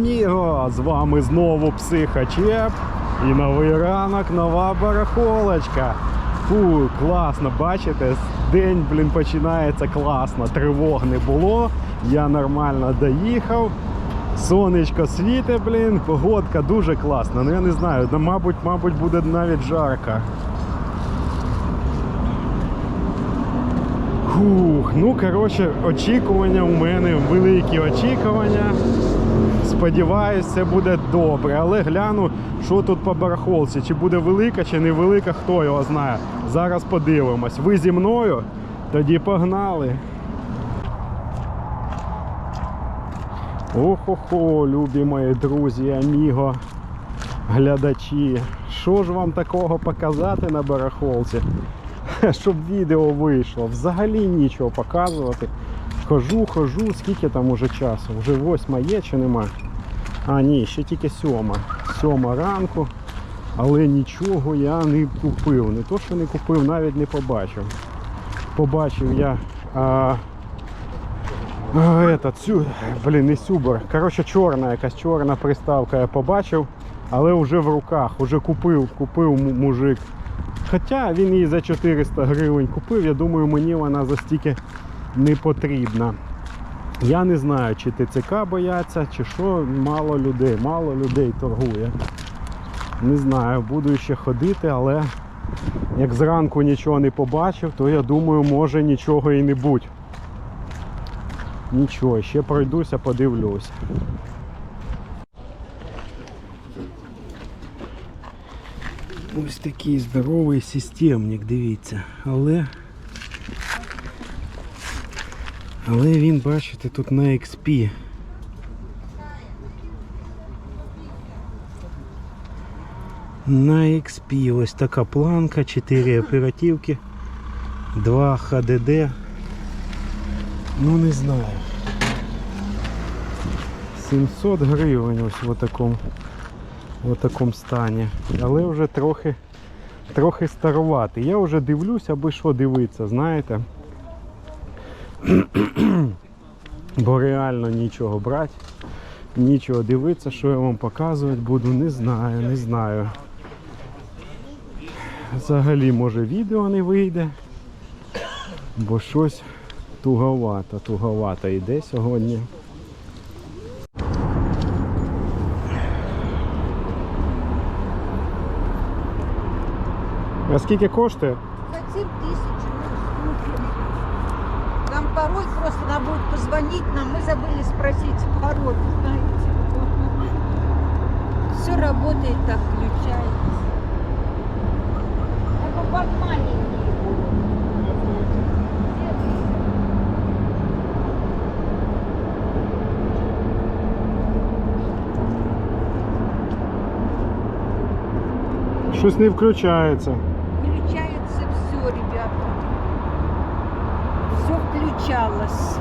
Hello! З вами знову Психачеп. І новий ранок, нова барахолочка. Фу, класно, бачите? День, блін, починається класно. Тривог не було. Я нормально доїхав. Сонечко світе, блін, погодка дуже класна. Ну я не знаю, ну, мабуть, мабуть, буде навіть жарко. Фух, ну коротше, очікування у мене великі очікування. Сподіваюсь, все буде добре. Але гляну, що тут по барахолці. Чи буде велика, чи невелика, хто його знає. Зараз подивимось. Ви зі мною? Тоді погнали. Охо-хо, любі мої друзі, аміго, глядачі. Що ж вам такого показати на барахолці? щоб відео вийшло. Взагалі нічого показувати. Хожу, хожу, скільки там уже часу? Вже восьма є чи нема? А, ні, ще тільки сьома. Сьома ранку. Але нічого я не купив. Не то, що не купив, навіть не побачив. Побачив я. А, а, это, цю, блін, не сюбер. Коротше, чорна якась чорна приставка я побачив, але вже в руках, вже купив, купив мужик. Хоча він її за 400 гривень купив, я думаю, мені вона за стільки не потрібна. Я не знаю, чи ТЦК бояться, чи що, мало людей, мало людей торгує. Не знаю, буду ще ходити, але як зранку нічого не побачив, то я думаю, може нічого і не будь. Нічого, ще пройдуся, подивлюся. Ось такий здоровий системник, дивіться. Але. Але він, бачите, тут на XP. На XP ось така планка, 4 оперативки, 2 HDD. Ну не знаю. 700 гривень ось в такому в такому стані. Але вже трохи трохи старувати. Я вже дивлюсь, аби що дивитися, знаєте. Бо реально нічого брати, нічого дивитися, що я вам показувати буду, не знаю, не знаю. Взагалі, може відео не вийде, бо щось туговато, туговато йде сьогодні. А скільки коштує? Пароль просто надо будет позвонить нам. Мы забыли спросить пароль, знаете. Все работает так, включается. Это как маленький. Щось не включається. Включается все, ребята. Все включалось.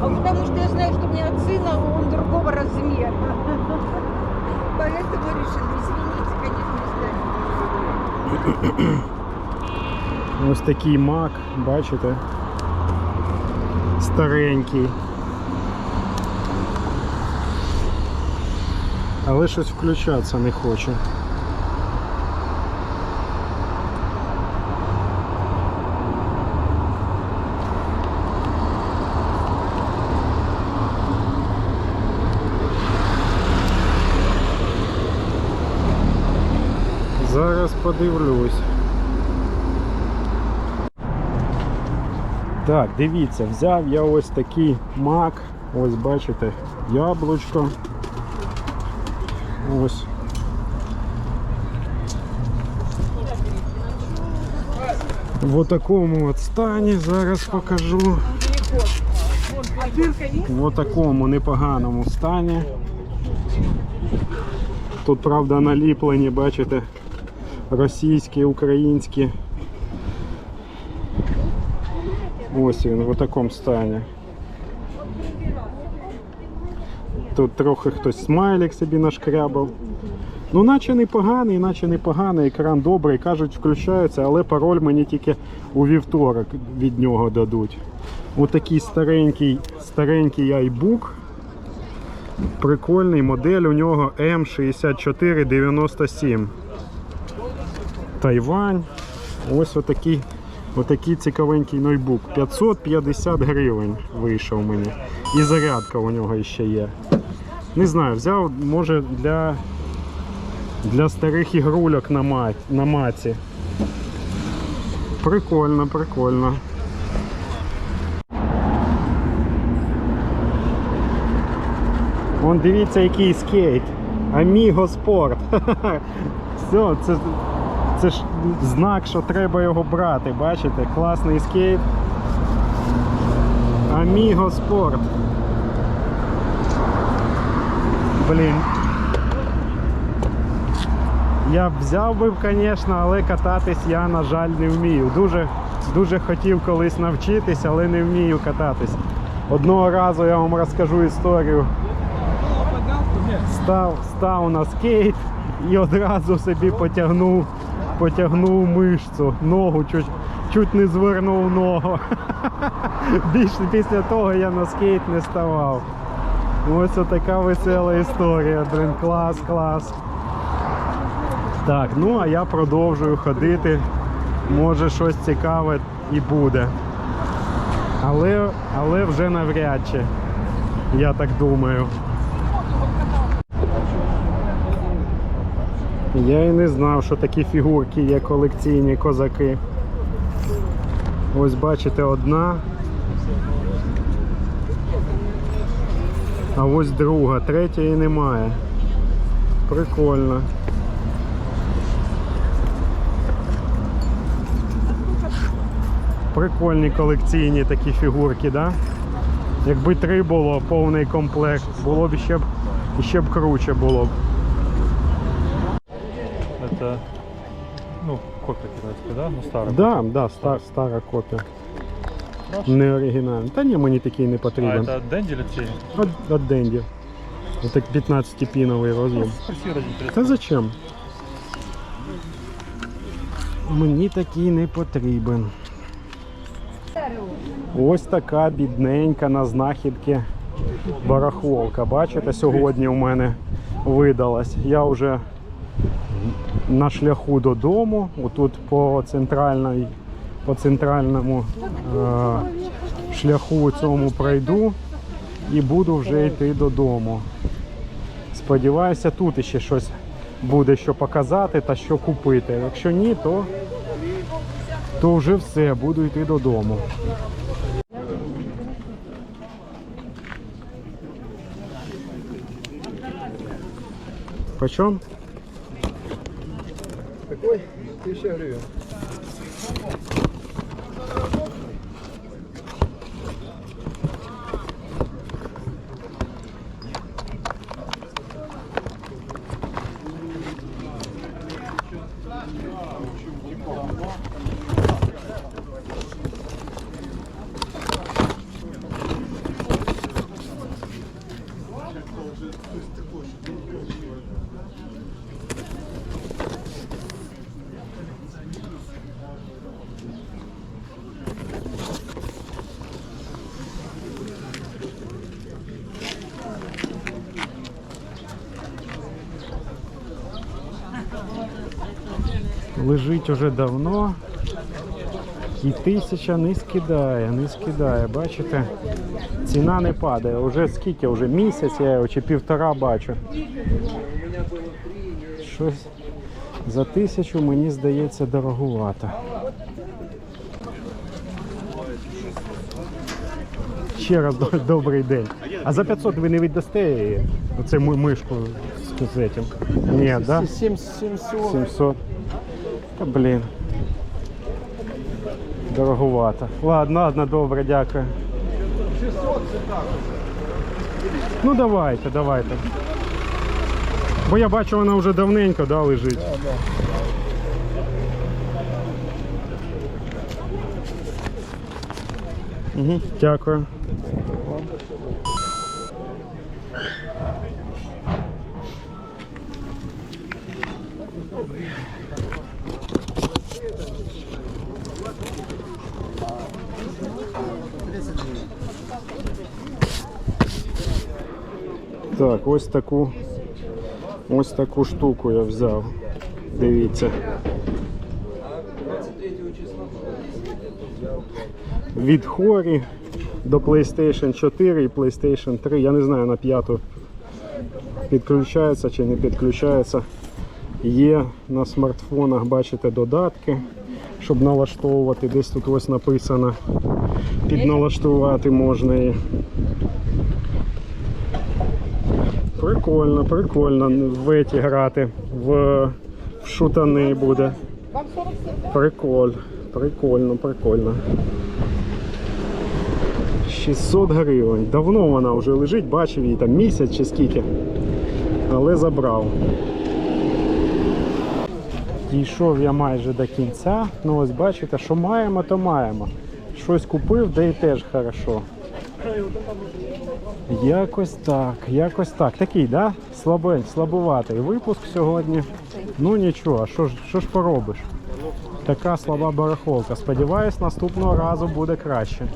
А потому что я знаю, что у меня сына он другого размера. Поэтому решила, извините, конечно, не Ось такий мак, бачите? Старенький. Але щось включатися не хоче. Зараз подивлюсь. Так, дивіться, взяв я ось такий мак. Ось бачите, яблучко. Ось. В такому от стані зараз покажу. В такому непоганому стані. Тут, правда, наліплені, бачите, російські, українські. Ось він в такому стані. Тут трохи хтось смайлик собі нашкрябав. Ну, наче непоганий, наче непоганий, екран добрий, кажуть, включається, але пароль мені тільки у вівторок від нього дадуть. Отакий старенький, старенький iBook. Прикольний модель у нього М6497. Тайвань. Ось отакий, отакий цікавенький ноутбук. 550 гривень вийшов мені. І зарядка у нього ще є. Не знаю, взяв, може, для, для старих ігрульок на, мать, на маці. Прикольно, прикольно. Вон дивіться, який скейт. Аміго спорт. Все, це, це ж знак, що треба його брати. Бачите? Класний скейт. Аміго спорт. Блін. Я б взяв би, звісно, але кататись я, на жаль, не вмію. Дуже, дуже хотів колись навчитись, але не вмію кататись. Одного разу я вам розкажу історію. Став, став на скейт і одразу собі потягнув, потягнув мишцю, ногу, чуть, чуть не звернув ногу. Більше після того я на скейт не ставав. Ось така весела історія. Блин, клас, клас. Так, ну а я продовжую ходити. Може щось цікаве і буде. Але, але вже навряд чи. Я так думаю. Я і не знав, що такі фігурки є колекційні козаки. Ось бачите, одна. А ось друга, третьої немає. Прикольно. Прикольні колекційні такі фігурки, да? Якби три було, повний комплект, було б ще б, ще б круче було б. Это, ну, копия китайская, да? Ну, старая. Да, да, стар, стара копія. Не оригінальна. Та ні, мені такий не А потрібен. это Денди или Тень? От, от Денді. Отак 15-піновий роз'єм. Та зачем? Мені такий не потрібен. Ось така бідненька на знахідки барахолка. Бачите, сьогодні у мене видалась. Я вже на шляху додому. Отут по центральній, по центральному е, шляху цьому пройду і буду вже йти додому. Сподіваюся, тут ще щось буде що показати та що купити. Якщо ні, то, то вже все, буду йти додому. Почем? Какой? Тысяча гривен. Лежить уже давно. І тисяча не скидає, не скидає. Бачите? Ціна не падає. Уже скільки? Уже місяць я його чи півтора бачу. Щось за тисячу мені здається дорогувато. Ще раз добрий день. А за 500 ви не віддасте її? Оце мишку з, этим? Ні, да? 700. 700. Та блін. Дороговато. Ладно, ладно, добре, дякую. Ну давайте, давайте. Бо я бачу, вона вже давненько да, лежить. Угу, Дякую. Добре. Так, ось таку ось таку штуку я взяв. Дивіться. Від Хорі до PlayStation 4 і PlayStation 3. Я не знаю на п'яту підключається чи не підключається. Є на смартфонах, бачите, додатки, щоб налаштовувати. Десь тут ось написано. Підналаштувати можна її. Прикольно, прикольно в еті грати. В, в шутани буде. Приколь, прикольно, прикольно. 600 гривень. Давно вона вже лежить, бачив її там місяць чи скільки. Але забрав. Дійшов я майже до кінця. Ну ось бачите, що маємо, то маємо. Щось купив, де і теж хорошо. Якось так, якось так. Такий, да? Слабень, слабуватий випуск сьогодні. Ну нічого, а що ж, що ж поробиш? Така слаба барахолка. Сподіваюсь, наступного разу буде краще.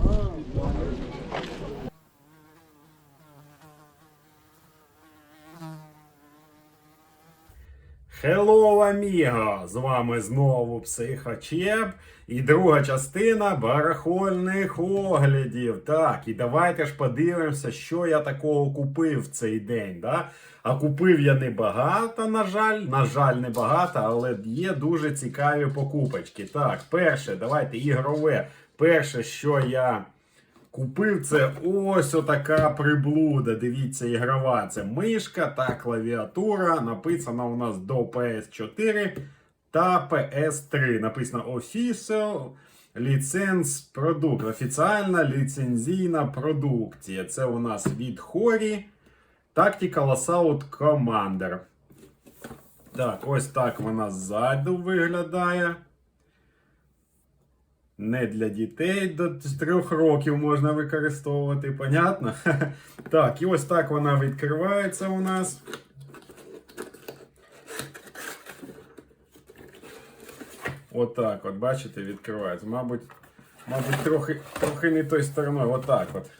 Hello, amigo! З вами знову Психочеп і друга частина барахольних оглядів. Так, і давайте ж подивимося, що я такого купив в цей день. Да? А купив я небагато, на жаль. На жаль, небагато, але є дуже цікаві покупочки. Так, перше, давайте ігрове. Перше, що я Купив це ось отака приблуда. Дивіться, ігрова. Це мишка та клавіатура. Написано у нас до PS4 та PS3. Написано Official License Product. Офіціальна ліцензійна продукція. Це у нас від Хорі Tactical Assault Commander. Так, ось так вона ззаду виглядає. Не для дітей до 3 років можна використовувати, понятно? Так, і ось так вона відкривається у нас. Отак, от, бачите, відкривається. Мабуть, мабуть, трохи, трохи не той стороною. Отак от.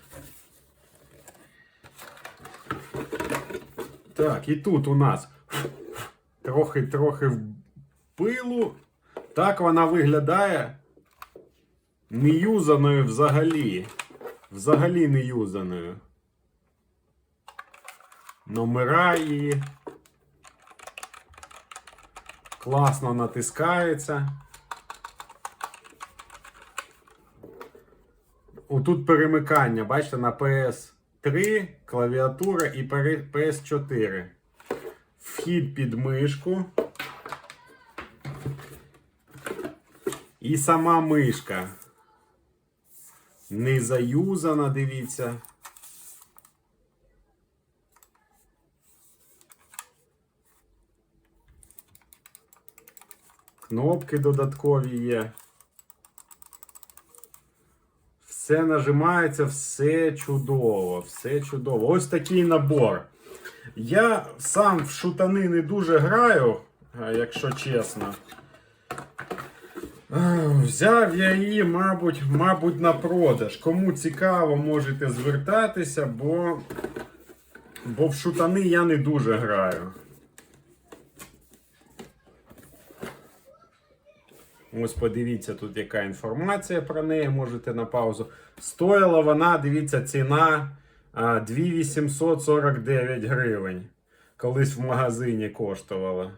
Так, і тут у нас трохи-трохи в пилу. Так вона виглядає не юзаною взагалі. Взагалі не юзаною. Номера її. Класно натискається. Отут перемикання, бачите, на PS3 клавіатура і PS4. Вхід під мишку. І сама мишка. Не заюзана, дивіться. Кнопки додаткові є. Все нажимається, все чудово, все чудово. Ось такий набор. Я сам в шутани не дуже граю, якщо чесно. Взяв я її, мабуть, мабуть, на продаж. Кому цікаво, можете звертатися, бо, бо в шутани я не дуже граю. Ось подивіться, тут яка інформація про неї, можете на паузу. Стоїла вона, дивіться, ціна 2849 гривень. Колись в магазині коштувала.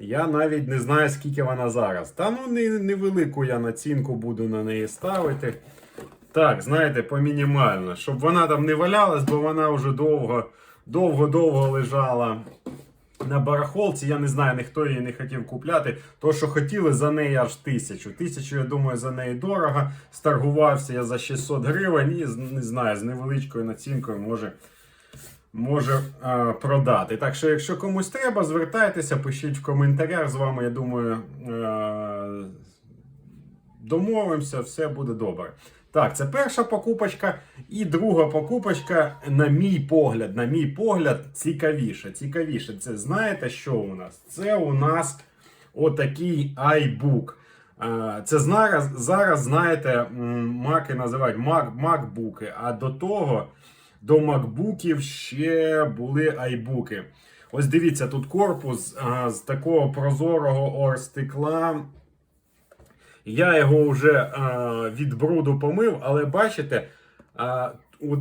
Я навіть не знаю, скільки вона зараз. Та ну не- невелику я націнку буду на неї ставити. Так, знаєте, помінімально, щоб вона там не валялась, бо вона вже довго, довго-довго лежала на барахолці. Я не знаю, ніхто її не хотів купляти. То, що хотіли за неї аж тисячу. Тисячу, я думаю, за неї дорого. Старгувався я за 600 гривень і не знаю, з невеличкою націнкою може може е, продати. Так що, якщо комусь треба, звертайтеся, пишіть в коментарях. З вами, я думаю, е, домовимося, все буде добре. Так, це перша покупочка. І друга покупочка, на мій погляд, на мій погляд, цікавіше. Цікавіше. Це знаєте, що у нас? Це у нас отакий iBook. Е, Це зараз, зараз знаєте, маки називають Mac, MacBook, а до того, до MacBookів ще були iBook. Ось дивіться, тут корпус а, з такого прозорого оргстекла. Я його вже а, від бруду помив, але бачите, а,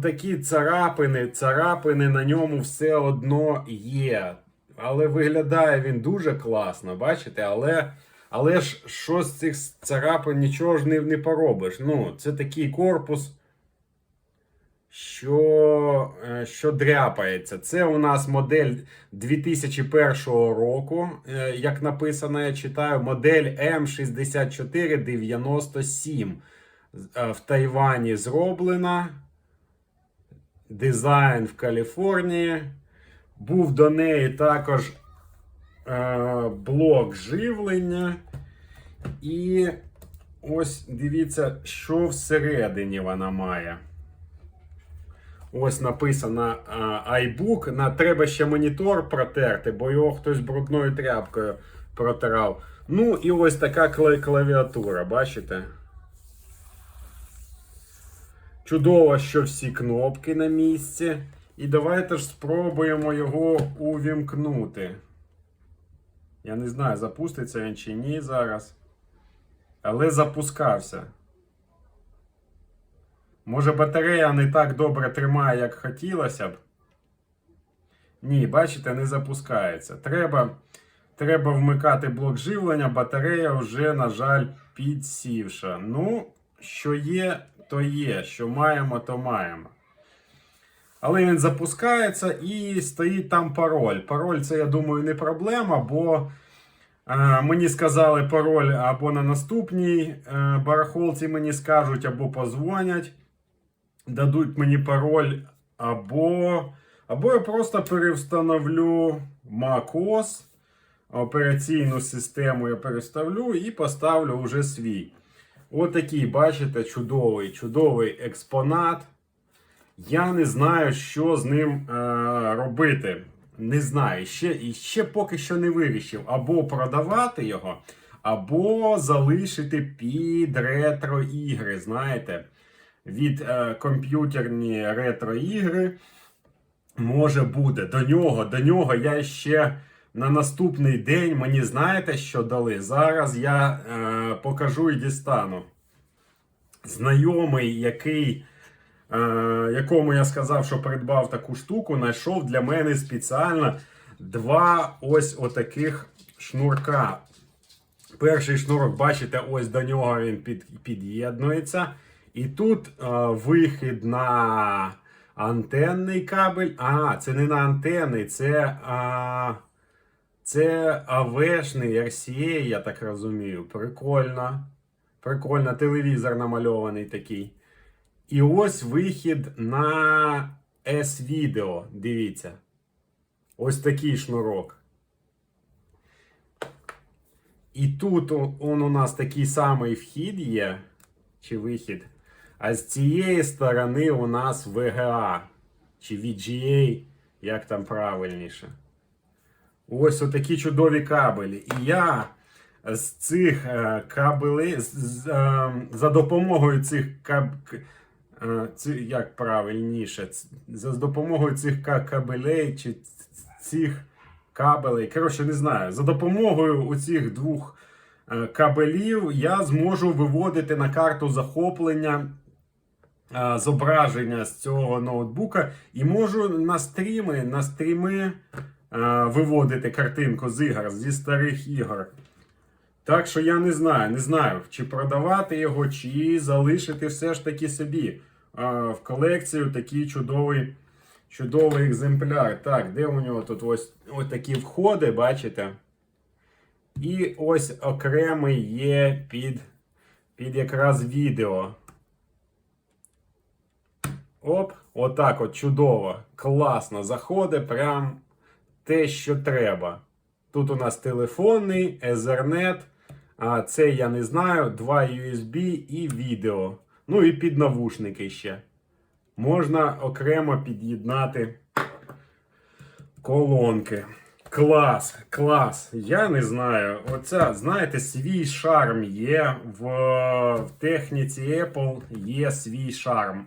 такі царапини, царапини на ньому все одно є. Але виглядає він дуже класно, бачите? Але, але ж що з цих царапин нічого ж не, не поробиш. Ну, це такий корпус що, е, що дряпається. Це у нас модель 2001 року, е, як написано, я читаю, модель М6497. Е, В Тайвані зроблена. Дизайн в Каліфорнії. Був до неї також е, блок живлення. І ось дивіться, що всередині вона має. Ось написано а, iBook. На треба ще монітор протерти, бо його хтось брудною тряпкою протирав. Ну і ось така клавіатура, бачите? Чудово, що всі кнопки на місці. І давайте ж спробуємо його увімкнути. Я не знаю, запуститься він чи ні зараз. Але запускався. Може батарея не так добре тримає, як хотілося б. Ні, бачите, не запускається. Треба, треба вмикати блок живлення, батарея вже, на жаль, підсівша. Ну, що є, то є. Що маємо, то маємо. Але він запускається і стоїть там пароль. Пароль це, я думаю, не проблема, бо е, мені сказали пароль або на наступній е, барахолці мені скажуть, або позвонять дадуть мені пароль, або, або я просто перевстановлю macOS, операційну систему я переставлю і поставлю вже свій. Отакий, бачите, чудовий, чудовий експонат. Я не знаю, що з ним е, робити. Не знаю, ще, ще поки що не вирішив. Або продавати його, або залишити під ретро-ігри, знаєте від е, комп'ютерні ретро-ігри. Може буде. До нього, до нього я ще на наступний день мені знаєте, що дали? Зараз я е, покажу і дістану. Знайомий, який, е, якому я сказав, що придбав таку штуку, знайшов для мене спеціально два ось отаких шнурка. Перший шнурок, бачите, ось до нього він під, під'єднується. І тут е, вихід на антенний кабель. А, це не на антенний, це, а, це АВшний RCA, я так розумію. Прикольно. Прикольно, телевізор намальований такий. І ось вихід на S-Video. Дивіться. Ось такий шнурок. І тут он у нас такий самий вхід є. Чи вихід. А з цієї сторони у нас VGA. Чи VGA, як там правильніше. Ось отакі чудові кабелі. І я з цих е, кабелей, е, за допомогою цих каб, е, як правильніше, за допомогою цих ка- кабелей чи цих кабелей, коротше, не знаю, за допомогою оцих двох е, кабелів я зможу виводити на карту захоплення зображення з цього ноутбука і можу на стріми, на стріми е, виводити картинку з ігор, зі старих ігор. Так що я не знаю, не знаю, чи продавати його, чи залишити все ж таки собі е, в колекцію такий чудовий, чудовий екземпляр. Так, де у нього тут ось, ось такі входи, бачите? І ось окремий є під, під якраз відео. Оп, отак от чудово, класно заходить, прям те, що треба. Тут у нас телефонний, Ethernet, а це я не знаю, два USB і відео. Ну і під навушники ще. Можна окремо під'єднати колонки. Клас, клас. Я не знаю. Оце, знаєте, свій шарм є в, в техніці Apple є свій шарм.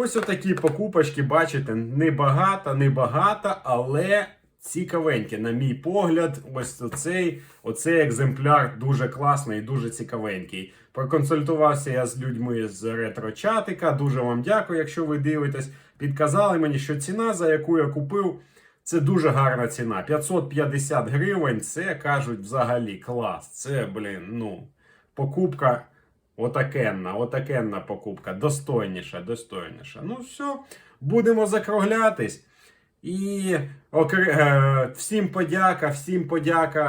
Ось отакі покупочки, бачите, небагато, небагато, але цікавенькі. На мій погляд, ось оцей, оцей екземпляр дуже класний і дуже цікавенький. Проконсультувався я з людьми з ретро-чатика. Дуже вам дякую, якщо ви дивитесь. Підказали мені, що ціна, за яку я купив, це дуже гарна ціна. 550 гривень. Це кажуть взагалі клас. Це, блін, ну, покупка. Отакенна, отакенна покупка. Достойніша, достойніша. Ну все, будемо закруглятись. І окр... е, всім подяка, всім подяка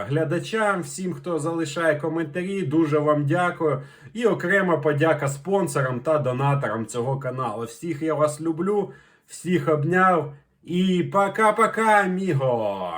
е, глядачам, всім, хто залишає коментарі. Дуже вам дякую. І окрема подяка спонсорам та донаторам цього каналу. Всіх я вас люблю, всіх обняв. І пока-пока, аміго!